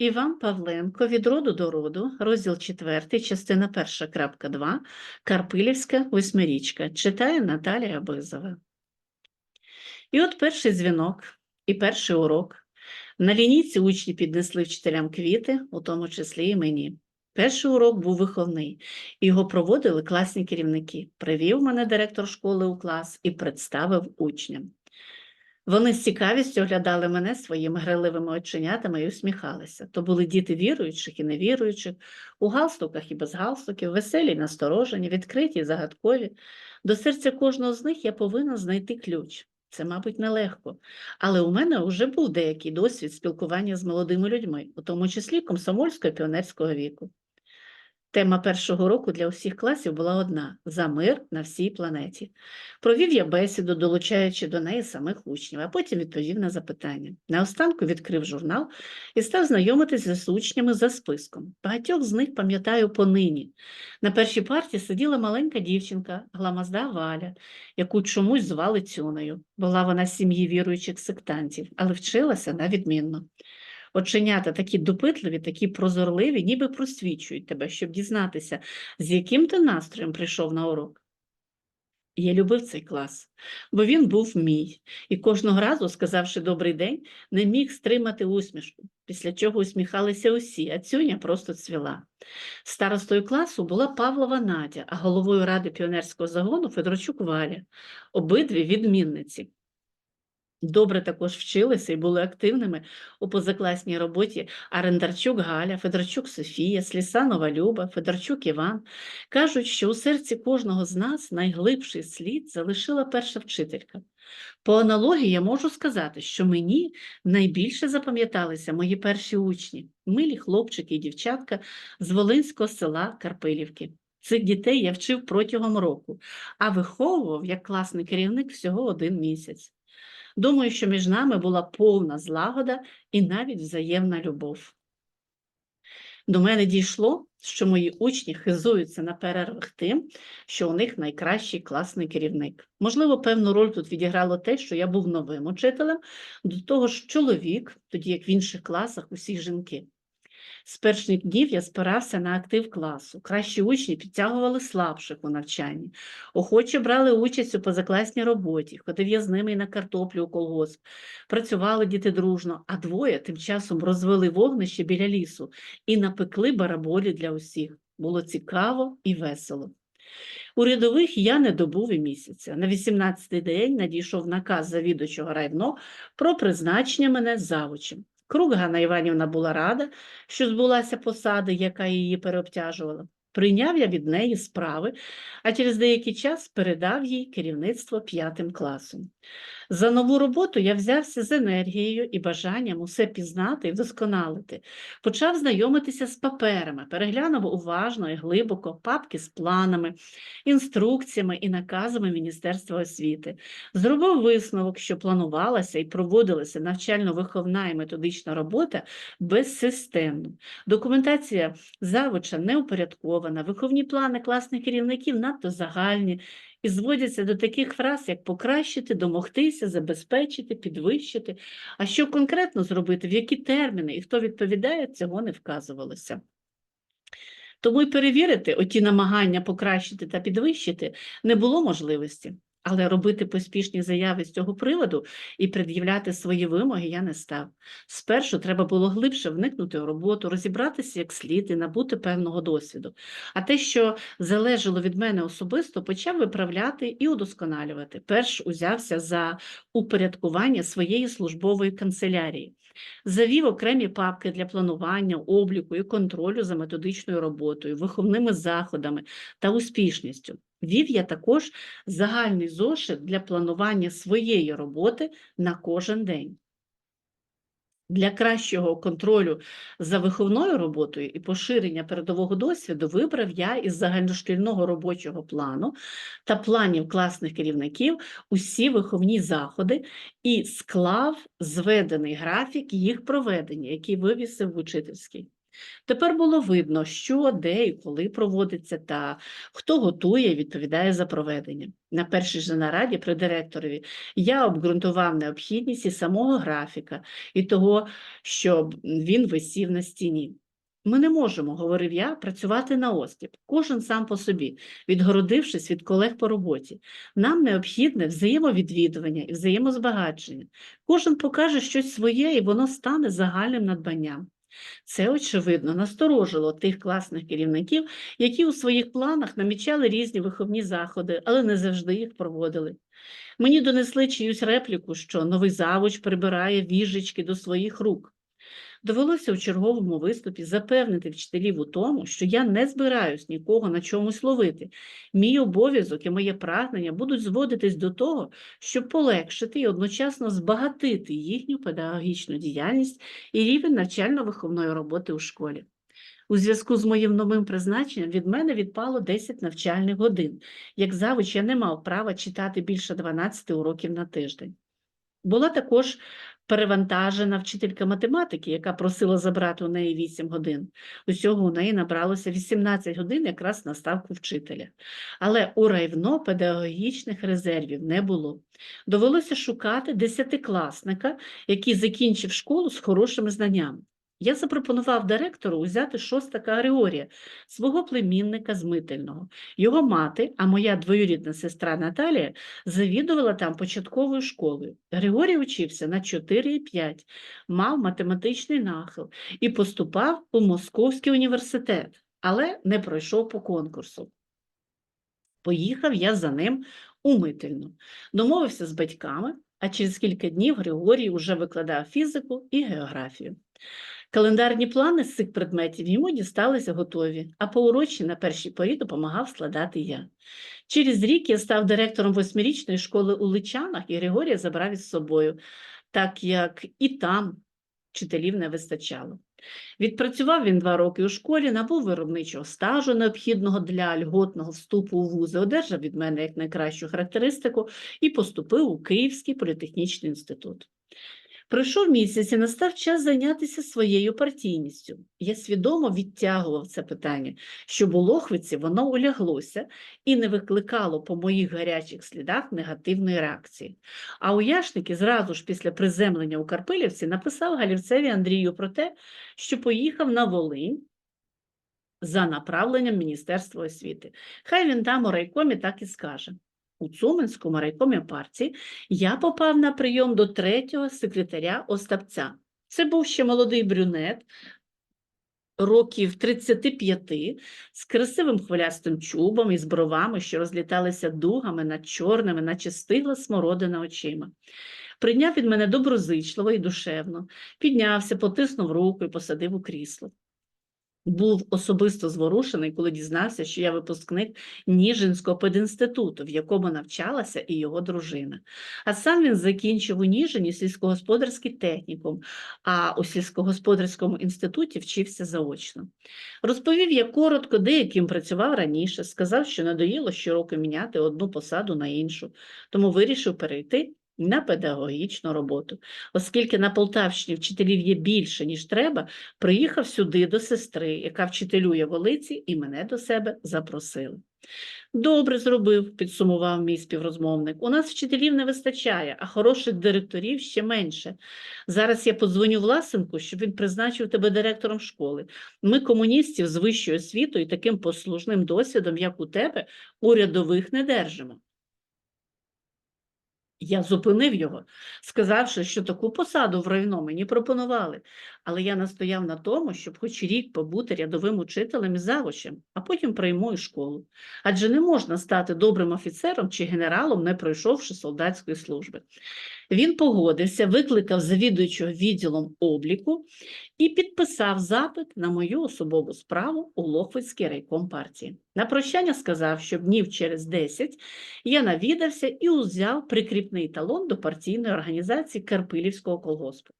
Іван Павленко від роду до роду, розділ 4, частина 1.2, Карпилівська восьмирічка. Читає Наталія Бизова. І от перший дзвінок і перший урок. На лінійці учні піднесли вчителям квіти, у тому числі і мені. Перший урок був виховний, його проводили класні керівники. Привів мене директор школи у клас і представив учням. Вони з цікавістю оглядали мене своїми граливими оченятами і усміхалися. То були діти віруючих і невіруючих, у галстуках і без галстуків, веселі й насторожені, відкриті й загадкові. До серця кожного з них я повинна знайти ключ. Це, мабуть, нелегко. Але у мене вже був деякий досвід спілкування з молодими людьми, у тому числі комсомольського і піонерського віку. Тема першого року для усіх класів була одна за мир на всій планеті. Провів я бесіду, долучаючи до неї самих учнів, а потім відповів на запитання. Наостанку відкрив журнал і став знайомитися з учнями за списком. Багатьох з них пам'ятаю понині. На першій парті сиділа маленька дівчинка, гламазда Валя, яку чомусь звали Цюнею. Була вона з сім'ї віруючих сектантів, але вчилася на відмінно. Оченята такі допитливі, такі прозорливі, ніби просвічують тебе, щоб дізнатися, з яким ти настроєм прийшов на урок. Я любив цей клас, бо він був мій, і кожного разу, сказавши добрий день, не міг стримати усмішку, після чого усміхалися усі, а цюня просто цвіла. Старостою класу була Павлова Надя, а головою ради піонерського загону Федорчук Валя, обидві відмінниці. Добре також вчилися і були активними у позакласній роботі Арендарчук Галя, Федорчук Софія, Слісанова Люба, Федорчук Іван. Кажуть, що у серці кожного з нас найглибший слід залишила перша вчителька. По аналогії я можу сказати, що мені найбільше запам'яталися мої перші учні, милі хлопчики і дівчатка з Волинського села Карпилівки. Цих дітей я вчив протягом року, а виховував як класний керівник всього один місяць. Думаю, що між нами була повна злагода і навіть взаємна любов. До мене дійшло, що мої учні хизуються на перервах тим, що у них найкращий класний керівник. Можливо, певну роль тут відіграло те, що я був новим учителем, до того ж чоловік, тоді як в інших класах усі жінки. З перших днів я спирався на актив класу. Кращі учні підтягували слабших у навчанні, охоче брали участь у позакласній роботі, ходив я з ними і на картоплю у колгосп. Працювали діти дружно, а двоє тим часом розвели вогнище біля лісу і напекли бараболі для усіх. Було цікаво і весело. У рядових я не добув і місяця. На 18-й день надійшов наказ завідувачого райвно про призначення мене завучем. Круг Ганна Іванівна була рада, що збулася посада, яка її переобтяжувала. Прийняв я від неї справи, а через деякий час передав їй керівництво п'ятим класом. За нову роботу я взявся з енергією і бажанням усе пізнати і вдосконалити. Почав знайомитися з паперами, переглянув уважно і глибоко папки з планами, інструкціями і наказами Міністерства освіти. Зробив висновок, що планувалася і проводилася навчально-виховна і методична робота безсистемно. Документація завуча неупорядкована, виховні плани класних керівників надто загальні і зводяться до таких фраз, як покращити, домогтися, забезпечити, підвищити. А що конкретно зробити, в які терміни і хто відповідає, цього не вказувалося. Тому й перевірити оті намагання покращити та підвищити не було можливості. Але робити поспішні заяви з цього приводу і пред'являти свої вимоги я не став. Спершу треба було глибше вникнути у роботу, розібратися як слід і набути певного досвіду. А те, що залежало від мене особисто, почав виправляти і удосконалювати. Перш узявся за упорядкування своєї службової канцелярії. Завів окремі папки для планування, обліку і контролю за методичною роботою, виховними заходами та успішністю. Вів я також загальний зошит для планування своєї роботи на кожен день. Для кращого контролю за виховною роботою і поширення передового досвіду вибрав я із загальношкільного робочого плану та планів класних керівників усі виховні заходи і склав зведений графік їх проведення, який вивісив в учительській. Тепер було видно, що, де і коли проводиться, та хто готує і відповідає за проведення. На першій же нараді при директорові я обґрунтував необхідність і самого графіка, і того, щоб він висів на стіні. Ми не можемо, говорив я, працювати на осліп, кожен сам по собі, відгородившись від колег по роботі. Нам необхідне взаємовідвідування і взаємозбагачення. Кожен покаже щось своє, і воно стане загальним надбанням. Це, очевидно, насторожило тих класних керівників, які у своїх планах намічали різні виховні заходи, але не завжди їх проводили. Мені донесли чиюсь репліку, що новий завуч прибирає віжечки до своїх рук. Довелося у черговому виступі запевнити вчителів у тому, що я не збираюсь нікого на чомусь ловити. Мій обов'язок і моє прагнення будуть зводитись до того, щоб полегшити і одночасно збагатити їхню педагогічну діяльність і рівень навчально-виховної роботи у школі. У зв'язку з моїм новим призначенням від мене відпало 10 навчальних годин. Як завуч я не мав права читати більше 12 уроків на тиждень. Була також перевантажена вчителька математики, яка просила забрати у неї 8 годин. Усього у неї набралося 18 годин якраз на ставку вчителя. Але у райвно педагогічних резервів не було. Довелося шукати десятикласника, який закінчив школу з хорошими знаннями. Я запропонував директору взяти шостака Григорія, свого племінника з Мительного. Його мати, а моя двоюрідна сестра Наталія, завідувала там початковою школою. Григорій учився на 4,5, мав математичний нахил і поступав у Московський університет, але не пройшов по конкурсу. Поїхав я за ним у Мительну. Домовився з батьками, а через кілька днів Григорій уже викладав фізику і географію. Календарні плани з цих предметів йому дісталися готові, а поурочні на першій порі допомагав складати я. Через рік я став директором восьмирічної школи у Личанах і Григорія забрав із собою, так як і там вчителів не вистачало. Відпрацював він два роки у школі, набув виробничого стажу, необхідного для льготного вступу у вузи, одержав від мене як найкращу характеристику і поступив у Київський політехнічний інститут. Пройшов місяць і настав час зайнятися своєю партійністю. Я свідомо відтягував це питання, щоб у Лохвиці воно уляглося і не викликало по моїх гарячих слідах негативної реакції. А у Яшники зразу ж після приземлення у Карпилівці написав Галівцеві Андрію про те, що поїхав на Волинь за направленням Міністерства освіти. Хай він там у райкомі так і скаже. У Цуменському райкомі партії я попав на прийом до третього секретаря Остапця. Це був ще молодий брюнет, років 35, з красивим хвилястим чубом і з бровами, що розліталися дугами над чорними, наче стигла смородина очима. Прийняв від мене доброзичливо і душевно, піднявся, потиснув руку і посадив у крісло. Був особисто зворушений, коли дізнався, що я випускник Ніжинського пединституту, в якому навчалася і його дружина. А сам він закінчив у Ніжині сільськогосподарський технікум, а у сільськогосподарському інституті вчився заочно. Розповів я коротко, де яким працював раніше, сказав, що надоїло щороку міняти одну посаду на іншу, тому вирішив перейти на педагогічну роботу. Оскільки на Полтавщині вчителів є більше, ніж треба, приїхав сюди до сестри, яка вчителює в Олиці, і мене до себе запросили. Добре зробив, підсумував мій співрозмовник. У нас вчителів не вистачає, а хороших директорів ще менше. Зараз я подзвоню Власенку, щоб він призначив тебе директором школи. Ми, комуністів з вищою освітою таким послужним досвідом, як у тебе, урядових не держимо. Я зупинив його, сказавши, що таку посаду в райно мені пропонували, але я настояв на тому, щоб хоч рік побути рядовим учителем і завучем, а потім прийму і школу. Адже не можна стати добрим офіцером чи генералом, не пройшовши солдатської служби. Він погодився, викликав завідуючого відділом обліку і підписав запит на мою особову справу у Лохвицький райком партії. На прощання сказав, що днів через 10 я навідався і узяв прикріпний талон до партійної організації Карпилівського колгоспу.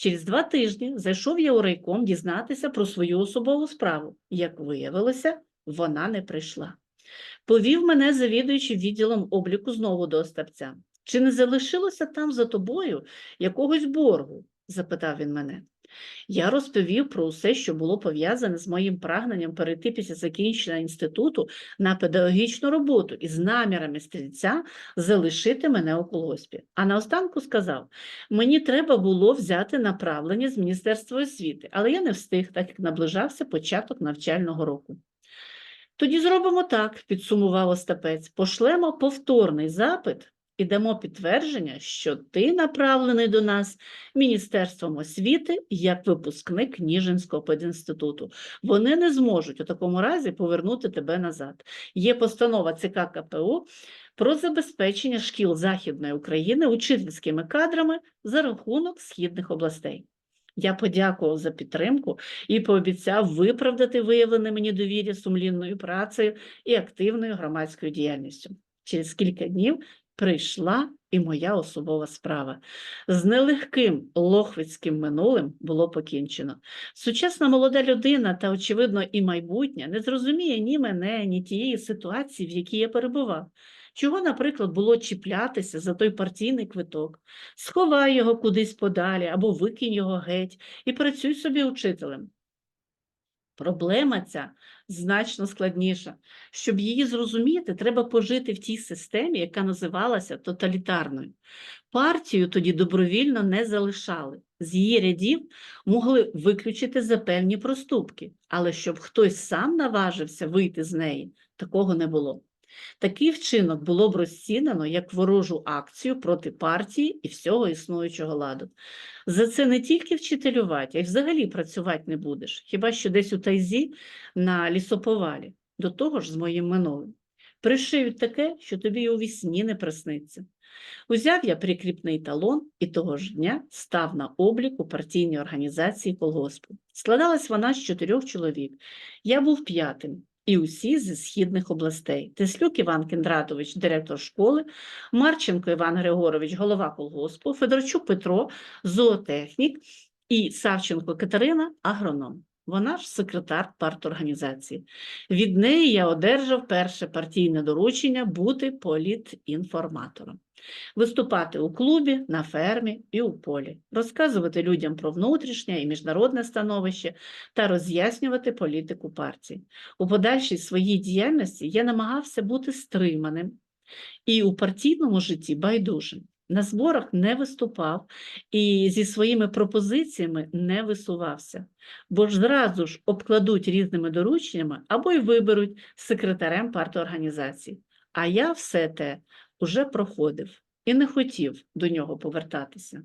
Через два тижні зайшов я у райком дізнатися про свою особову справу. Як виявилося, вона не прийшла. Повів мене завідуючи відділом обліку знову до Остапця. Чи не залишилося там за тобою якогось боргу? запитав він мене. Я розповів про усе, що було пов'язане з моїм прагненням перейти після закінчення інституту на педагогічну роботу і з намірами стрільця залишити мене у колгоспі. А наостанку сказав: мені треба було взяти направлення з Міністерства освіти, але я не встиг, так як наближався початок навчального року. Тоді зробимо так, підсумував Остапець. Пошлемо повторний запит і дамо підтвердження, що ти направлений до нас Міністерством освіти як випускник Ніжинського пединституту. Вони не зможуть у такому разі повернути тебе назад. Є постанова ЦК КПУ про забезпечення шкіл Західної України учительськими кадрами за рахунок східних областей. Я подякував за підтримку і пообіцяв виправдати виявлене мені довір'я сумлінною працею і активною громадською діяльністю. Через кілька днів прийшла і моя особова справа. З нелегким лохвицьким минулим було покінчено. Сучасна молода людина та, очевидно, і майбутнє не зрозуміє ні мене, ні тієї ситуації, в якій я перебував. Чого, наприклад, було чіплятися за той партійний квиток, сховай його кудись подалі або викинь його геть і працюй собі учителем. Проблема ця значно складніша. Щоб її зрозуміти, треба пожити в тій системі, яка називалася тоталітарною. Партію тоді добровільно не залишали. З її рядів могли виключити за певні проступки, але щоб хтось сам наважився вийти з неї, такого не було. Такий вчинок було б розцінено як ворожу акцію проти партії і всього існуючого ладу. За це не тільки вчителювати, а й взагалі працювати не будеш, хіба що десь у тайзі на лісоповалі, до того ж з моїм минулим. Пришиють таке, що тобі у вісні не присниться. Узяв я прикріпний талон і того ж дня став на облік у партійній організації колгоспу. Складалась вона з чотирьох чоловік. Я був п'ятим, і усі зі східних областей. Теслюк Іван Кіндратович, директор школи, Марченко Іван Григорович, голова колгоспу, Федорчук Петро, зоотехнік і Савченко Катерина, агроном. Вона ж секретар парторганізації. Від неї я одержав перше партійне доручення бути політінформатором. Виступати у клубі, на фермі і у полі, розказувати людям про внутрішнє і міжнародне становище та роз'яснювати політику партії. У подальшій своїй діяльності я намагався бути стриманим і у партійному житті байдужим. На зборах не виступав і зі своїми пропозиціями не висувався, бо ж зразу ж обкладуть різними дорученнями або й виберуть секретарем партіорганізації. А я все те уже проходив і не хотів до нього повертатися.